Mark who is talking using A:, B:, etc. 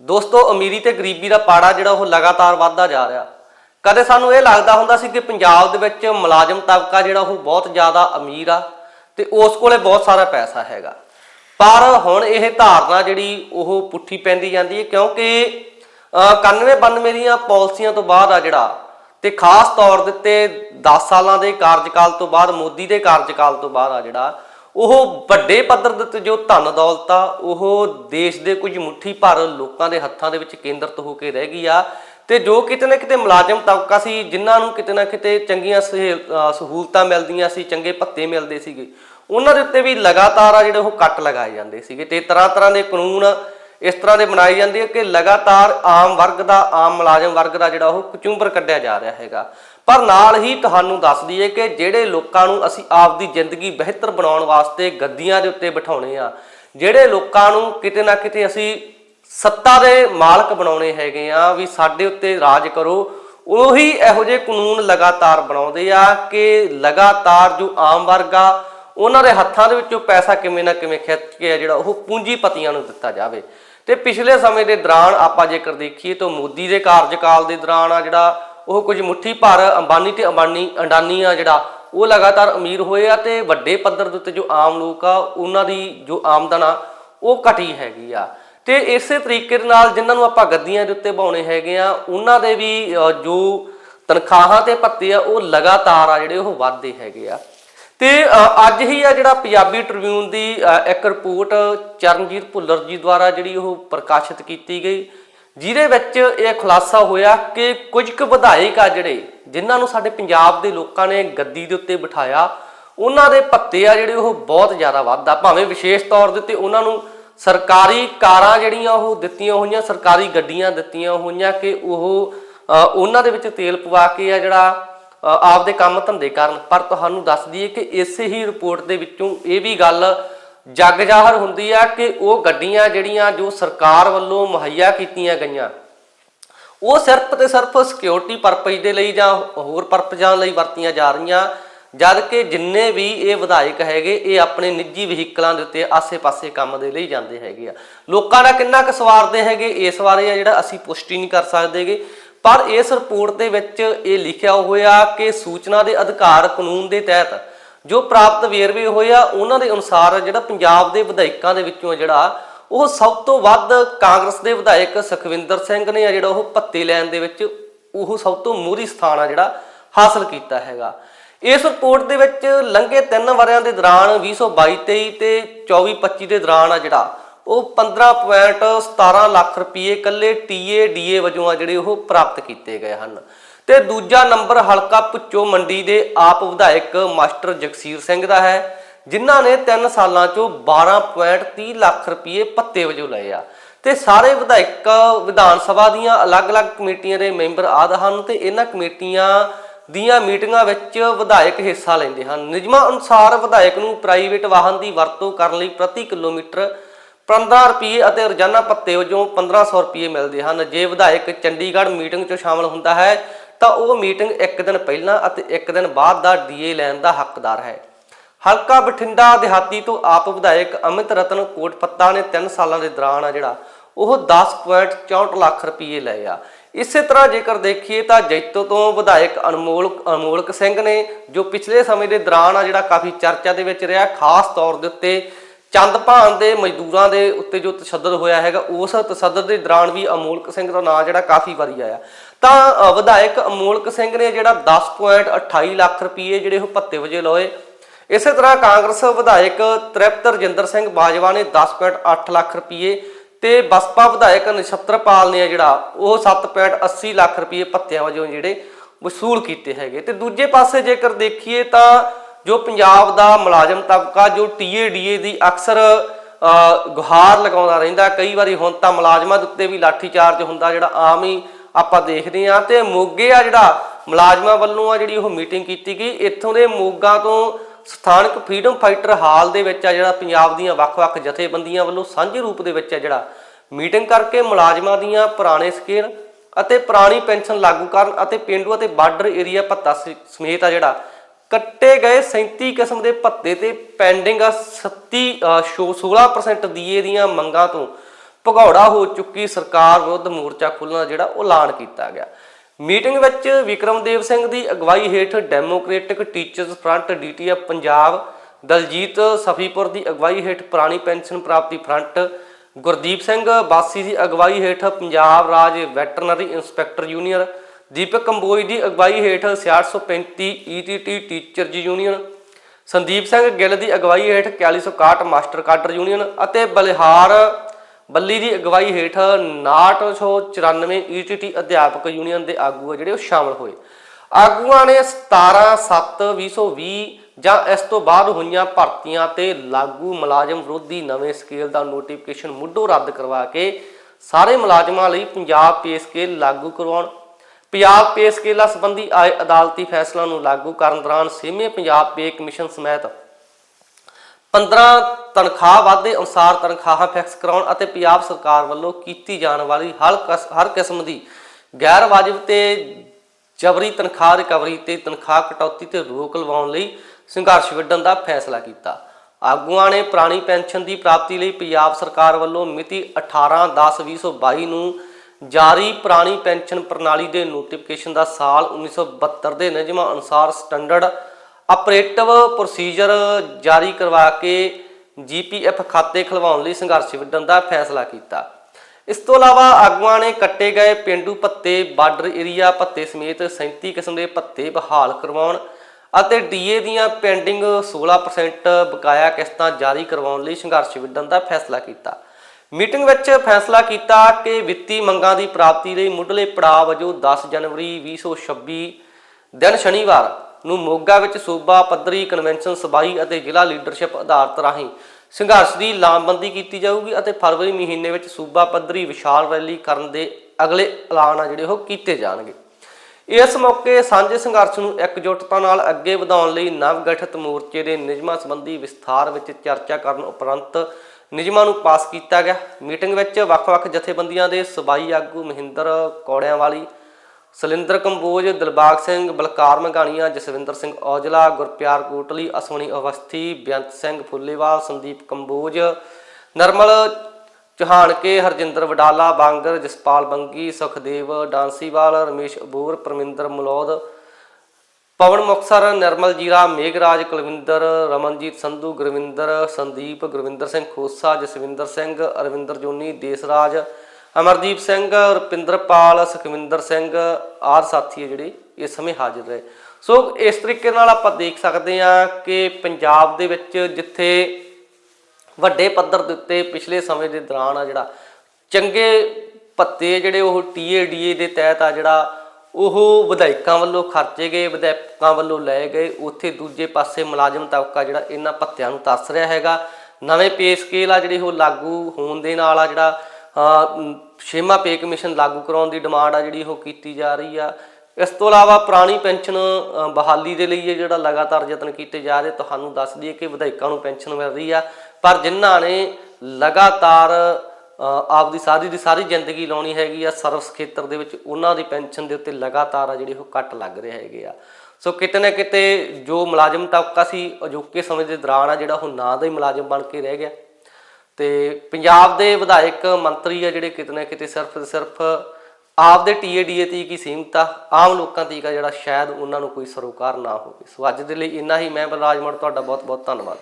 A: ਦੋਸਤੋ, ਅਮੀਰੀ ਤੇ ਗਰੀਬੀ ਦਾ ਪਾੜਾ ਜਿਹੜਾ ਉਹ ਲਗਾਤਾਰ ਵੱਧਦਾ ਜਾ ਰਿਹਾ। ਕਦੇ ਸਾਨੂੰ ਇਹ ਲੱਗਦਾ ਹੁੰਦਾ ਸੀ ਕਿ ਪੰਜਾਬ ਦੇ ਵਿੱਚ ਮੁਲਾਜ਼ਮ ਤਬਕਾ ਜਿਹੜਾ ਉਹ ਬਹੁਤ ਜ਼ਿਆਦਾ ਅਮੀਰ ਆ ਤੇ ਉਸ ਕੋਲੇ ਬਹੁਤ ਸਾਰਾ ਪੈਸਾ ਹੈਗਾ। ਪਰ ਹੁਣ ਇਹ ਧਾਰਨਾ ਜਿਹੜੀ ਉਹ ਪੁੱਠੀ ਪੈਂਦੀ ਜਾਂਦੀ ਹੈ ਕਿਉਂਕਿ 91 92 ਦੀਆਂ ਪਾਲਿਸੀਆਂ ਤੋਂ ਬਾਅਦ ਆ ਜਿਹੜਾ ਤੇ ਖਾਸ ਤੌਰ ਦੇ ਉੱਤੇ 10 ਸਾਲਾਂ ਦੇ ਕਾਰਜਕਾਲ ਤੋਂ ਬਾਅਦ, ਮੋਦੀ ਦੇ ਕਾਰਜਕਾਲ ਤੋਂ ਬਾਅਦ ਆ ਜਿਹੜਾ ਉਹ ਵੱਡੇ ਪੱਧਰ ਦੇ ਉੱਤੇ ਜੋ ਧਨ ਦੌਲਤ ਆ, ਉਹ ਦੇਸ਼ ਦੇ ਕੁਝ ਮੁੱਠੀ ਭਰ ਲੋਕਾਂ ਦੇ ਹੱਥਾਂ ਦੇ ਵਿੱਚ ਕੇਂਦਰਿਤ ਹੋ ਕੇ ਰਹਿ ਗਈ ਆ। ਤੇ ਜੋ ਕਿਤੇ ਨਾ ਕਿਤੇ ਮੁਲਾਜ਼ਮ ਤਬਕਾ ਸੀ, ਜਿਨ੍ਹਾਂ ਨੂੰ ਕਿਤੇ ਨਾ ਕਿਤੇ ਚੰਗੀਆਂ ਸਹੇ- ਅਹ ਸਹੂਲਤਾਂ ਮਿਲਦੀਆਂ ਸੀ, ਚੰਗੇ ਭੱਤੇ ਮਿਲਦੇ ਸੀਗੇ, ਉਹਨਾਂ ਦੇ ਉੱਤੇ ਵੀ ਲਗਾਤਾਰ ਆ ਜਿਹੜੇ ਉਹ ਕੱਟ ਲਗਾਏ ਜਾਂਦੇ ਸੀਗੇ। ਤੇ ਤਰ੍ਹਾਂ ਤਰ੍ਹਾਂ ਦੇ ਕਾਨੂੰਨ ਇਸ ਤਰ੍ਹਾਂ ਦੇ ਬਣਾਏ ਜਾਂਦੇ ਆ ਕਿ ਲਗਾਤਾਰ ਆਮ ਵਰਗ ਦਾ, ਆਮ ਮੁਲਾਜ਼ਮ ਵਰਗ ਦਾ ਜਿਹੜਾ ਉਹ ਕਚੂੰਬਰ ਕੱਢਿਆ ਜਾ ਰਿਹਾ ਹੈਗਾ। ਪਰ ਨਾਲ ਹੀ ਤੁਹਾਨੂੰ ਦੱਸ ਦਈਏ ਕਿ ਜਿਹੜੇ ਲੋਕਾਂ ਨੂੰ ਅਸੀਂ ਆਪਦੀ ਜ਼ਿੰਦਗੀ ਬਿਹਤਰ ਬਣਾਉਣ ਵਾਸਤੇ ਗੱਦੀਆਂ ਦੇ ਉੱਤੇ ਬਿਠਾਉਣੇ ਆ, ਜਿਹੜੇ ਲੋਕਾਂ ਨੂੰ ਕਿਤੇ ਨਾ ਕਿਤੇ ਅਸੀਂ ਸੱਤਾ ਦੇ ਮਾਲਕ ਬਣਾਉਣੇ ਹੈਗੇ ਆ, ਵੀ ਸਾਡੇ ਉੱਤੇ ਰਾਜ ਕਰੋ, ਉਹੀ ਇਹੋ ਜਿਹੇ ਕਾਨੂੰਨ ਲਗਾਤਾਰ ਬਣਾਉਂਦੇ ਆ ਕਿ ਲਗਾਤਾਰ ਜੋ ਆਮ ਵਰਗ ਆ, ਉਹਨਾਂ ਦੇ ਹੱਥਾਂ ਦੇ ਵਿੱਚੋਂ ਪੈਸਾ ਕਿਵੇਂ ਨਾ ਕਿਵੇਂ ਖਿੱਚ ਕੇ ਆ ਜਿਹੜਾ ਉਹ ਪੂੰਜੀਪਤੀਆਂ ਨੂੰ ਦਿੱਤਾ ਜਾਵੇ। ਤੇ ਪਿਛਲੇ ਸਮੇਂ ਦੇ ਦੌਰਾਨ ਆਪਾਂ ਜੇਕਰ ਦੇਖੀਏ ਤਾਂ ਮੋਦੀ ਦੇ ਕਾਰਜਕਾਲ ਦੇ ਦੌਰਾਨ ਆ ਜਿਹੜਾ ਉਹ ਕੁਝ ਮੁੱਠੀ ਭਰ, ਅੰਬਾਨੀ ਤੇ ਅੰਬਾਨੀ, ਅੰਡਾਨੀ ਆ ਜਿਹੜਾ, ਉਹ ਲਗਾਤਾਰ ਅਮੀਰ ਹੋਏ ਆ ਤੇ ਵੱਡੇ ਪੱਧਰ ਦੇ ਉੱਤੇ ਜੋ ਆਮ ਲੋਕ ਆ, ਉਹਨਾਂ ਦੀ ਜੋ ਆਮਦਨ ਆ, ਉਹ ਘਟੀ ਹੈਗੀ ਆ। ਤੇ ਇਸੇ ਤਰੀਕੇ ਦੇ ਨਾਲ ਜਿਨ੍ਹਾਂ ਨੂੰ ਆਪਾਂ ਗੱਦੀਆਂ ਦੇ ਉੱਤੇ ਬਾਉਣੇ ਹੈਗੇ ਆ, ਉਹਨਾਂ ਦੇ ਵੀ ਜੋ ਤਨਖਾਹਾਂ ਤੇ ਭੱਤੇ ਆ, ਉਹ ਲਗਾਤਾਰ ਆ ਜਿਹੜੇ ਉਹ ਵੱਧਦੇ ਹੈਗੇ ਆ। ਤੇ ਅੱਜ ਹੀ ਆ ਜਿਹੜਾ ਪੰਜਾਬੀ ਟ੍ਰਿਬਿਊਨ ਦੀ ਇੱਕ ਰਿਪੋਰਟ ਚਰਨਜੀਤ ਭੁੱਲਰ ਜੀ ਦੁਆਰਾ ਜਿਹੜੀ ਉਹ ਪ੍ਰਕਾਸ਼ਿਤ ਕੀਤੀ ਗਈ ਜਿਹਦੇ ਵਿੱਚ ਇਹ ਖੁਲਾਸਾ ਹੋਇਆ ਕਿ ਕੁਝ ਕੁ ਵਿਧਾਇਕ ਆ ਜਿਹੜੇ, ਜਿਨ੍ਹਾਂ ਨੂੰ ਸਾਡੇ ਪੰਜਾਬ ਦੇ ਲੋਕਾਂ ਨੇ ਗੱਦੀ ਦੇ ਉੱਤੇ ਬਿਠਾਇਆ, ਉਹਨਾਂ ਦੇ ਭੱਤੇ ਆ ਜਿਹੜੇ ਉਹ ਬਹੁਤ ਜ਼ਿਆਦਾ ਵੱਧਦਾ ਭਾਵੇਂ ਵਿਸ਼ੇਸ਼ ਤੌਰ ਦੇ ਉੱਤੇ ਉਹਨਾਂ ਨੂੰ ਸਰਕਾਰੀ ਕਾਰਾਂ ਜਿਹੜੀਆਂ ਉਹ ਦਿੱਤੀਆਂ ਹੋਈਆਂ, ਸਰਕਾਰੀ ਗੱਡੀਆਂ ਦਿੱਤੀਆਂ ਹੋਈਆਂ ਕਿ ਉਹ ਉਹਨਾਂ ਦੇ ਵਿੱਚ ਤੇਲ ਪਵਾ ਕੇ ਆ ਜਿਹੜਾ ਆਪਦੇ ਕੰਮ ਧੰਦੇ ਕਰਨ। ਪਰ ਤੁਹਾਨੂੰ ਦੱਸ ਦਈਏ ਕਿ ਇਸੇ ਹੀ ਰਿਪੋਰਟ ਦੇ ਵਿੱਚੋਂ ਇਹ ਵੀ ਗੱਲ ਜੱਗ ਜ਼ਾਹਰ ਹੁੰਦੀ ਆ ਕਿ ਉਹ ਗੱਡੀਆਂ ਜਿਹੜੀਆਂ ਜੋ ਸਰਕਾਰ ਵੱਲੋਂ ਮੁਹੱਈਆ ਕੀਤੀਆਂ ਗਈਆਂ, ਉਹ ਸਿਰਫ ਤੇ ਸਿਰਫ ਸਿਕਿਉਰਿਟੀ ਪਰਪਸ ਦੇ ਲਈ ਜਾਂ ਹੋਰ ਪਰਪਸਾਂ ਲਈ ਵਰਤੀਆਂ ਜਾ ਰਹੀਆਂ ਜਦ ਕਿ ਜਿੰਨੇ ਵੀ ਇਹ ਵਿਧਾਇਕ ਹੈਗੇ, ਇਹ ਆਪਣੇ ਨਿੱਜੀ ਵਹੀਕਲਾਂ ਦੇ ਉੱਤੇ ਆਸੇ-ਪਾਸੇ ਕੰਮ ਦੇ ਲਈ ਜਾਂਦੇ ਹੈਗੇ ਆ। ਲੋਕਾਂ ਦਾ ਕਿੰਨਾ ਕੁ ਸਵਾਰਦੇ ਹੈਗੇ, ਇਸ ਬਾਰੇ ਆ ਜਿਹੜਾ ਅਸੀਂ ਪੁਸ਼ਟੀ ਨਹੀਂ ਕਰ ਸਕਦੇਗੇ, ਪਰ ਇਸ ਰਿਪੋਰਟ ਦੇ ਵਿੱਚ ਇਹ ਲਿਖਿਆ ਹੋਇਆ ਕਿ ਸੂਚਨਾ ਦੇ ਅਧਿਕਾਰ ਕਾਨੂੰਨ ਦੇ ਤਹਿਤ ਜੋ ਪ੍ਰਾਪਤ ਵੇਰਵੇ ਹੋਏ ਆ, ਉਹਨਾਂ ਦੇ ਅਨੁਸਾਰ ਜਿਹੜਾ ਪੰਜਾਬ ਦੇ ਵਿਧਾਇਕਾਂ ਦੇ ਵਿੱਚੋਂ ਜਿਹੜਾ, ਉਹ ਸਭ ਤੋਂ ਵੱਧ ਕਾਂਗਰਸ ਦੇ ਵਿਧਾਇਕ ਸੁਖਵਿੰਦਰ ਸਿੰਘ ਨੇ ਆ ਜਿਹੜਾ ਉਹ ਭੱਤੇ ਲੈਣ ਦੇ ਵਿੱਚ ਉਹ ਸਭ ਤੋਂ ਮੂਹਰੀ ਸਥਾਨ ਆ ਜਿਹੜਾ ਹਾਸਲ ਕੀਤਾ ਹੈਗਾ। ਇਸ ਰਿਪੋਰਟ ਦੇ ਵਿੱਚ ਲੰਘੇ 3 ਵਰਿਆਂ ਦੇ ਦੌਰਾਨ 2022 23 ਤੇ 24 25 ਦੇ ਦੌਰਾਨ ਆ ਜਿਹੜਾ, ਉਹ 15.17 ਲੱਖ ਰੁਪਏ ਇਕੱਲੇ ਟੀਏ ਡੀਏ ਵਜੋਂ ਆ ਜਿਹੜੇ ਉਹ ਪ੍ਰਾਪਤ ਕੀਤੇ ਗਏ ਹਨ। ਤੇ ਦੂਜਾ ਨੰਬਰ ਹਲਕਾ ਪੁੱਚੋ ਮੰਡੀ ਦੇ ਆਪ ਵਿਧਾਇਕ ਮਾਸਟਰ ਜਗਸੀਰ ਸਿੰਘ ਦਾ ਹੈ, ਜਿਨ੍ਹਾਂ ਨੇ 3 ਸਾਲਾਂ ਚੋਂ 12.30 ਲੱਖ ਰੁਪਏ ਪੱਤੇ ਵਜੋਂ ਲਏ ਆ। ਤੇ ਸਾਰੇ ਵਿਧਾਇਕ ਵਿਧਾਨ ਸਭਾ ਦੀਆਂ ਅਲੱਗ-ਅਲੱਗ ਕਮੇਟੀਆਂ ਦੇ ਮੈਂਬਰ ਆਦ ਹਨ ਤੇ ਇਹਨਾਂ ਕਮੇਟੀਆਂ ਦੀਆਂ ਮੀਟਿੰਗਾਂ ਵਿੱਚ ਵਿਧਾਇਕ ਹਿੱਸਾ ਲੈਂਦੇ ਹਨ। ਨਿਯਮਾਂ ਅਨੁਸਾਰ ਵਿਧਾਇਕ ਨੂੰ ਪ੍ਰਾਈਵੇਟ ਵਾਹਨ ਦੀ ਵਰਤੋਂ ਕਰਨ ਲਈ ਪ੍ਰਤੀ ਕਿਲੋਮੀਟਰ 15 ਰੁਪਏ ਅਤੇ ਰੋਜ਼ਾਨਾ ਭੱਤੇ ਵਜੋਂ 1500 ਰੁਪਏ ਮਿਲਦੇ ਹਨ। ਜੇ ਵਿਧਾਇਕ ਚੰਡੀਗੜ੍ਹ ਮੀਟਿੰਗ 'ਚ ਸ਼ਾਮਲ ਹੁੰਦਾ ਹੈ ਤਾਂ ਉਹ ਮੀਟਿੰਗ ਇੱਕ ਦਿਨ ਪਹਿਲਾਂ ਅਤੇ ਇੱਕ ਦਿਨ ਬਾਅਦ ਦਾ ਡੀਏ ਲੈਣ ਦਾ ਹੱਕਦਾਰ ਹੈ। ਹਲਕਾ ਬਠਿੰਡਾ ਦਿਹਾਤੀ ਤੋਂ ਆਪ ਵਿਧਾਇਕ ਅਮਿਤ ਰਤਨ ਕੋਟਪੱਤਾ ਨੇ 3 ਸਾਲਾਂ ਦੇ ਦੌਰਾਨ ਆ ਜਿਹੜਾ, ਉਹ 10.64 ਲੱਖ ਰੁਪਏ ਲਏ ਆ। ਇਸੇ ਤਰ੍ਹਾਂ ਜੇਕਰ ਦੇਖੀਏ ਤਾਂ ਜੈਤੋ ਤੋਂ ਵਿਧਾਇਕ ਅਨਮੋਲ, ਅਨਮੋਲਕ ਸਿੰਘ ਨੇ, ਜੋ ਪਿਛਲੇ ਸਮੇਂ ਦੇ ਦੌਰਾਨ ਆ ਜਿਹੜਾ ਕਾਫੀ ਚਰਚਾ ਦੇ ਵਿੱਚ ਰਿਹਾ, ਖਾਸ ਤੌਰ ਦੇ ਉੱਤੇ ਚੰਦ ਭਾਨ ਦੇ ਮਜ਼ਦੂਰਾਂ ਦੇ ਉੱਤੇ ਜੋ ਤਸ਼ੱਦਦ ਹੋਇਆ ਹੈਗਾ, ਉਸ ਤਸ਼ੱਦਦ ਦੇ ਦੌਰਾਨ ਵੀ ਅਮੋਲਕ ਸਿੰਘ ਦਾ ਨਾਂ ਜਿਹੜਾ ਕਾਫੀ ਵਾਰੀ ਆਇਆ। ਤਾਂ ਵਿਧਾਇਕ ਅਮੋਲਕ ਸਿੰਘ ਨੇ ਜਿਹੜਾ 10.28 ਲੱਖ ਰੁਪਏ ਜਿਹੜੇ ਉਹ ਭੱਤੇ ਵਜੇ ਲਏ। ਇਸੇ ਤਰ੍ਹਾਂ ਕਾਂਗਰਸ ਵਿਧਾਇਕ ਤ੍ਰਿਪਤ ਰਜਿੰਦਰ ਸਿੰਘ ਬਾਜਵਾ ਨੇ 10.8 ਲੱਖ ਰੁਪਏ ਤੇ ਬਸਪਾ ਵਿਧਾਇਕ ਨਛੱਤਰਪਾਲ ਨੇ ਜਿਹੜਾ ਉਹ 7.80 ਲੱਖ ਰੁਪਏ ਭੱਤਿਆਂ ਵਜੋਂ ਜਿਹੜੇ ਵਸੂਲ ਕੀਤੇ ਹੈਗੇ। ਤੇ ਦੂਜੇ ਪਾਸੇ ਜੇਕਰ ਦੇਖੀਏ ਤਾਂ ਜੋ ਪੰਜਾਬ ਦਾ ਮੁਲਾਜ਼ਮ ਤਬਕਾ, ਜੋ ਟੀਏਡੀਏ ਦੀ ਅਕਸਰ ਗੁਹਾਰ ਲਗਾਉਂਦਾ ਰਹਿੰਦਾ, ਕਈ ਵਾਰੀ ਹੁਣ ਤਾਂ ਮੁਲਾਜ਼ਮਾਂ ਦੇ ਉੱਤੇ ਵੀ ਲਾਠੀ ਚਾਰਜ ਹੁੰਦਾ ਜਿਹੜਾ ਆਮ ਹੀ ਆਪਾਂ ਦੇਖਦੇ ਆ ਤੇ ਮੋਗੇ ਆ ਜਿਹੜਾ ਮੁਲਾਜ਼ਮਾਂ ਵੱਲੋਂ ਆ ਜਿਹੜੀ ਉਹ ਮੀਟਿੰਗ ਕੀਤੀ ਗਈ, ਇੱਥੋਂ ਦੇ ਮੋਗਾ ਤੋਂ ਸਥਾਨਕ ਫਰੀडम ਫਾਈਟਰ ਹਾਲ ਦੇ ਵਿੱਚ ਆ ਜਿਹੜਾ ਪੰਜਾਬ ਦੀਆਂ ਵੱਖ-ਵੱਖ ਜਥੇਬੰਦੀਆਂ ਵੱਲੋਂ ਸਾਂਝੇ ਰੂਪ ਦੇ ਵਿੱਚ ਆ ਜਿਹੜਾ ਮੀਟਿੰਗ ਕਰਕੇ ਮੁਲਾਜ਼ਮਾਂ ਦੀਆਂ ਪੁਰਾਣੇ ਸਕੇਲ ਅਤੇ ਪੁਰਾਣੀ ਪੈਨਸ਼ਨ ਲਾਗੂ ਕਰਨ ਅਤੇ ਪਿੰਡੂ ਅਤੇ ਬਾਰਡਰ ਏਰੀਆ ਭੱਤਾ ਸਮੇਤ ਆ ਜਿਹੜਾ ਕੱਟੇ ਗਏ 37 ਕਿਸਮ ਦੇ ਭੱਤੇ ਤੇ ਪੈਂਡਿੰਗ 37 ਅ, ਸ਼ੋ- 16% ਦੀਏ ਦੀਆਂ ਮੰਗਾਂ ਤੋਂ ਭਗੌੜਾ ਹੋ ਚੁੱਕੀ ਸਰਕਾਰ ਵਿਰੁੱਧ ਮੋਰਚਾ ਖੋਲ੍ਹਣ ਦਾ ਜਿਹੜਾ ਉਹ ਐਲਾਨ ਕੀਤਾ ਗਿਆ। ਮੀਟਿੰਗ ਵਿੱਚ ਵਿਕਰਮਦੇਵ ਸਿੰਘ ਦੀ ਅਗਵਾਈ ਹੇਠ democratic teachers front DTF Punjab Daljit Safipur ਦੀ ਅਗਵਾਈ ਹੇਠ ਪੁਰਾਣੀ ਪੈਨਸ਼ਨ ਪ੍ਰਾਪਤੀ ਫਰੰਟ ਗੁਰਦੀਪ ਸਿੰਘ ਬਾਸੀ ਦੀ ਅਗਵਾਈ ਹੇਠ ਪੰਜਾਬ ਰਾਜ veterinary inspector union Deepak Kamboj ਦੀ ਅਗਵਾਈ ਹੇਠ 6635 ETT teachers union, Sandeep Singh Gill ਦੀ ਅਗਵਾਈ ਹੇਠ 4161 ਮਾਸਟਰ ਕਾਡਰ ਯੂਨੀਅਨ ਅਤੇ ਬਲਿਹਾਰ ਬੱਲੀ ਦੀ ਅਗਵਾਈ ਹੇਠ 994 ਈਟੀਟੀ ਅਧਿਆਪਕ ਯੂਨੀਅਨ ਦੇ ਆਗੂ ਆ ਜਿਹੜੇ ਉਹ ਸ਼ਾਮਲ ਹੋਏ। ਆਗੂਆਂ ਨੇ 17 7 2020 ਜਾਂ ਇਸ ਤੋਂ ਬਾਅਦ ਹੋਈਆਂ ਭਰਤੀਆਂ ਤੇ ਲਾਗੂ ਮੁਲਾਜ਼ਮ ਵਿਰੋਧੀ ਨਵੇਂ ਸਕੇਲ ਦਾ ਨੋਟੀਫਿਕੇਸ਼ਨ ਮੁੱਢੋਂ ਰੱਦ ਕਰਵਾ ਕੇ ਸਾਰੇ ਮੁਲਾਜ਼ਮਾਂ ਲਈ ਪੰਜਾਬ ਪੇ ਸਕੇਲ ਲਾਗੂ ਕਰਵਾਉਣ ਪੰਜਾਬ ਪੇ ਸਕੇਲਾਂ ਸੰਬੰਧੀ ਆਏ ਅਦਾਲਤੀ ਫੈਸਲਾ ਨੂੰ ਲਾਗੂ ਕਰਨ ਦੌਰਾਨ ਸੇਮੇ ਪੰਜਾਬ ਪੇ ਕਮਿਸ਼ਨ ਸਮੇਤ 15 ਤਨਖਾਹ ਵਾਧੇ ਅਨੁਸਾਰ ਤਨਖਾਹਾਂ ਫਿਕਸ ਕਰਾਉਣ ਅਤੇ ਪੰਜਾਬ ਸਰਕਾਰ ਵੱਲੋਂ ਕੀਤੀ ਜਾਣ ਵਾਲੀ ਹਰ ਹਰ ਕਿਸਮ ਦੀ ਗੈਰ ਵਾਜਬ ਤੇ ਜਬਰੀ ਤਨਖਾਹ ਰਿਕਵਰੀ ਤੇ ਤਨਖਾਹ ਕਟੌਤੀ ਤੇ ਰੋਕ ਲਵਾਉਣ ਲਈ ਸੰਘਰਸ਼ ਵਿੱਢਣ ਦਾ ਫੈਸਲਾ ਕੀਤਾ। ਆਗੂਆਂ ਨੇ ਪੁਰਾਣੀ ਪੈਨਸ਼ਨ ਦੀ ਪ੍ਰਾਪਤੀ ਲਈ ਪੰਜਾਬ ਸਰਕਾਰ ਵੱਲੋਂ ਮਿਤੀ 18/10/2022 ਨੂੰ ਜਾਰੀ ਪੁਰਾਣੀ ਪੈਨਸ਼ਨ ਪ੍ਰਣਾਲੀ ਦੇ ਨੋਟੀਫਿਕੇਸ਼ਨ ਦਾ ਸਾਲ 1972 ਦੇ ਨਿਯਮਾਂ ਅਨੁਸਾਰ ਸਟੈਂਡਰਡ ਆਪਰੇਟਿਵ ਪ੍ਰੋਸੀਜਰ ਜਾਰੀ ਕਰਵਾ ਕੇ ਜੀਪੀਐਫ ਖਾਤੇ ਖਲਵਾਉਣ ਲਈ ਸੰਘਰਸ਼ ਵਿੱਢਣ ਦਾ ਫੈਸਲਾ ਕੀਤਾ। ਇਸ ਤੋਂ ਇਲਾਵਾ ਆਗੂਆਂ ਨੇ ਕੱਟੇ ਗਏ ਪਿੰਡੂ ਭੱਤੇ, ਬਾਰਡਰ ਏਰੀਆ ਭੱਤੇ ਸਮੇਤ 37 ਕਿਸਮ ਦੇ ਭੱਤੇ ਬਹਾਲ ਕਰਵਾਉਣ ਅਤੇ ਡੀਏ ਦੀਆਂ ਪੈਂਡਿੰਗ 16% ਬਕਾਇਆ ਕਿਸ਼ਤਾਂ ਜਾਰੀ ਕਰਵਾਉਣ ਲਈ ਸੰਘਰਸ਼ ਵਿੱਢਣ ਦਾ ਫੈਸਲਾ ਕੀਤਾ। ਮੀਟਿੰਗ ਵਿੱਚ ਫੈਸਲਾ ਕੀਤਾ ਕਿ ਵਿੱਤੀ ਮੰਗਾਂ ਦੀ ਪ੍ਰਾਪਤੀ ਲਈ ਮੁੱਢਲੇ ਪੜਾਅ ਵਜੋਂ 10 ਜਨਵਰੀ 2026 ਦਿਨ ਸ਼ਨੀਵਾਰ ਨੂੰ ਮੋਗਾ ਵਿੱਚ ਸੂਬਾ ਪੱਧਰੀ ਕਨਵੈਨਸ਼ਨ ਸਬਾਈ ਅਤੇ ਜ਼ਿਲ੍ਹਾ ਲੀਡਰਸ਼ਿਪ ਆਧਾਰਿਤ ਰਾਹੀਂ ਸੰਘਰਸ਼ ਦੀ ਲਾਮਬੰਦੀ ਕੀਤੀ ਜਾਊਗੀ ਅਤੇ ਫਰਵਰੀ ਮਹੀਨੇ ਵਿੱਚ ਸੂਬਾ ਪੱਧਰੀ ਵਿਸ਼ਾਲ ਰੈਲੀ ਕਰਨ ਦੇ ਅਗਲੇ ਐਲਾਨ ਆ ਜਿਹੜੇ ਉਹ ਕੀਤੇ ਜਾਣਗੇ। ਇਸ ਮੌਕੇ ਸਾਂਝੇ ਸੰਘਰਸ਼ ਨੂੰ ਇਕਜੁੱਟਤਾ ਨਾਲ ਅੱਗੇ ਵਧਾਉਣ ਲਈ ਨਵ ਗਠਿਤ ਮੋਰਚੇ ਦੇ ਨਿਯਮਾਂ ਸੰਬੰਧੀ ਵਿਸਥਾਰ ਵਿੱਚ ਚਰਚਾ ਕਰਨ ਉਪਰੰਤ ਨਿਯਮਾਂ ਨੂੰ ਪਾਸ ਕੀਤਾ ਗਿਆ। ਮੀਟਿੰਗ ਵਿੱਚ ਵੱਖ-ਵੱਖ ਜਥੇਬੰਦੀਆਂ ਦੇ ਸਬਾਈ ਆਗੂ ਮਹਿੰਦਰ ਕੌੜਿਆਂ ਵਾਲੀ ਸਲਿੰਦਰ ਕੰਬੋਜ, ਦਿਲਬਾਗ ਸਿੰਘ, ਬਲਕਾਰ ਮਗਾਣੀਆਂ, ਜਸਵਿੰਦਰ ਸਿੰਘ ਔਜਲਾ, ਗੁਰਪਿਆਰ ਕੋਟਲੀ, ਅਸਵਨੀ ਅਵਸਥੀ ਬੇਅੰਤ ਸਿੰਘ ਫੁੱਲੇਵਾਲ, ਸੰਦੀਪ ਕੰਬੋਜ, ਨਰਮਲ ਚੌਹਾਨਕੇ ਹਰਜਿੰਦਰ ਵਡਾਲਾ, ਬਾਂਗਰ ਜਸਪਾਲ ਬੰਗੀ, ਸੁਖਦੇਵ ਡਾਂਸੀਵਾਲ, ਰਮੇਸ਼ ਅਬੂਰ ਪਰਮਿੰਦਰ ਮਲੌਦ ਪਵਨ ਮੁਕਸਰ ਨਿਰਮਲ ਜੀਰਾ, ਮੇਘਰਾਜ, ਕੁਲਵਿੰਦਰ, ਰਮਨਜੀਤ ਸੰਧੂ, ਗੁਰਵਿੰਦਰ ਸੰਦੀਪ, ਗੁਰਵਿੰਦਰ ਸਿੰਘ ਖੋਸਾ, ਜਸਵਿੰਦਰ ਸਿੰਘ, ਅਰਵਿੰਦਰ ਜੋਨੀ, ਦੇਸਰਾਜ, ਅਮਰਦੀਪ ਸਿੰਘ, ਰੁਪਿੰਦਰਪਾਲ, ਸੁਖਵਿੰਦਰ ਸਿੰਘ ਆਦ ਸਾਥੀ ਹੈ ਜਿਹੜੇ ਇਸ ਸਮੇਂ ਹਾਜ਼ਰ ਰਹੇ। ਸੋ ਇਸ ਤਰੀਕੇ ਨਾਲ ਆਪਾਂ ਦੇਖ ਸਕਦੇ ਹਾਂ ਕਿ ਪੰਜਾਬ ਦੇ ਵਿੱਚ ਜਿੱਥੇ ਵੱਡੇ ਪੱਧਰ ਦੇ ਉੱਤੇ ਪਿਛਲੇ ਸਮੇਂ ਦੇ ਦੌਰਾਨ ਆ ਜਿਹੜਾ ਚੰਗੇ ਪੱਤੇ ਜਿਹੜੇ ਉਹ ਟੀਏਡੀਏ ਦੇ ਤਹਿਤ ਆ ਜਿਹੜਾ ਉਹ ਵਿਧਾਇਕਾਂ ਵੱਲੋਂ ਖਰਚੇ ਗਏ ਵਿਧਾਇਕਾਂ ਵੱਲੋਂ ਲਏ ਗਏ। ਉੱਥੇ ਦੂਜੇ ਪਾਸੇ ਮੁਲਾਜ਼ਮ ਤਬਕਾ ਜਿਹੜਾ ਇਹਨਾਂ ਭੱਤਿਆਂ ਨੂੰ ਤਰਸ ਰਿਹਾ ਹੈਗਾ। ਨਵੇਂ ਪੇ ਸਕੇਲ ਆ ਜਿਹੜੇ ਉਹ ਲਾਗੂ ਹੋਣ ਦੇ ਨਾਲ ਆ ਜਿਹੜਾ ਅਹ, ਛੇਵਾਂ ਪੇ ਕਮਿਸ਼ਨ ਲਾਗੂ ਕਰਾਉਣ ਦੀ ਡਿਮਾਂਡ ਆ ਜਿਹੜੀ ਉਹ ਕੀਤੀ ਜਾ ਰਹੀ ਆ। ਇਸ ਤੋਂ ਇਲਾਵਾ ਪੁਰਾਣੀ ਪੈਨਸ਼ਨ ਬਹਾਲੀ ਦੇ ਲਈ ਇਹ ਜਿਹੜਾ ਲਗਾਤਾਰ ਯਤਨ ਕੀਤੇ ਜਾ ਰਹੇ ਤੁਹਾਨੂੰ ਦੱਸ ਦਈਏ ਕਿ ਵਿਧਾਇਕਾਂ ਨੂੰ ਪੈਨਸ਼ਨ ਮਿਲ ਰਹੀ ਆ। ਪਰ ਜਿਨ੍ਹਾਂ ਨੇ ਲਗਾਤਾਰ ਆਪਦੀ ਸਾਰੀ ਦੀ ਸਾਰੀ ਜ਼ਿੰਦਗੀ ਲਾਉਣੀ ਹੈਗੀ ਆ, ਸਰਵਿਸ ਖੇਤਰ ਦੇ ਵਿੱਚ ਉਹਨਾਂ ਦੀ ਪੈਨਸ਼ਨ ਦੇ ਉੱਤੇ ਲਗਾਤਾਰ ਆ ਜਿਹੜੇ ਉਹ ਕੱਟ ਲੱਗ ਰਹੇ ਹੈਗੇ ਆ। ਸੋ ਕਿਤੇ ਨਾ ਕਿਤੇ ਜੋ ਮੁਲਾਜ਼ਮ ਤਬਕਾ ਸੀ, ਅਜੋਕੇ ਸਮੇਂ ਦੇ ਦੌਰਾਨ ਆ ਜਿਹੜਾ ਉਹ ਨਾਂ ਦਾ ਹੀ ਮੁਲਾਜ਼ਮ ਬਣ ਕੇ ਰਹਿ ਗਿਆ। ਤੇ ਪੰਜਾਬ ਦੇ ਵਿਧਾਇਕ, ਮੰਤਰੀ ਆ ਜਿਹੜੇ ਕਿਤੇ ਨਾ ਕਿਤੇ ਸਿਰਫ ਤੇ ਸਿਰਫ ਆਪਦੇ ਟੀਏਡੀਏ ਤੇ ਕੀ ਸੀਮਤ ਆ, ਆਮ ਲੋਕਾਂ ਤੀਕ ਆ ਜਿਹੜਾ ਸ਼ਾਇਦ ਉਹਨਾਂ ਨੂੰ ਕੋਈ ਸਰੋਕਾਰ ਨਾ ਹੋਵੇ। ਸੋ ਅੱਜ ਦੇ ਲਈ ਇੰਨਾ ਹੀ, ਮੈਂ ਬਲਰਾਜ ਮੜ, ਤੁਹਾਡਾ ਬਹੁਤ ਬਹੁਤ ਧੰਨਵਾਦ।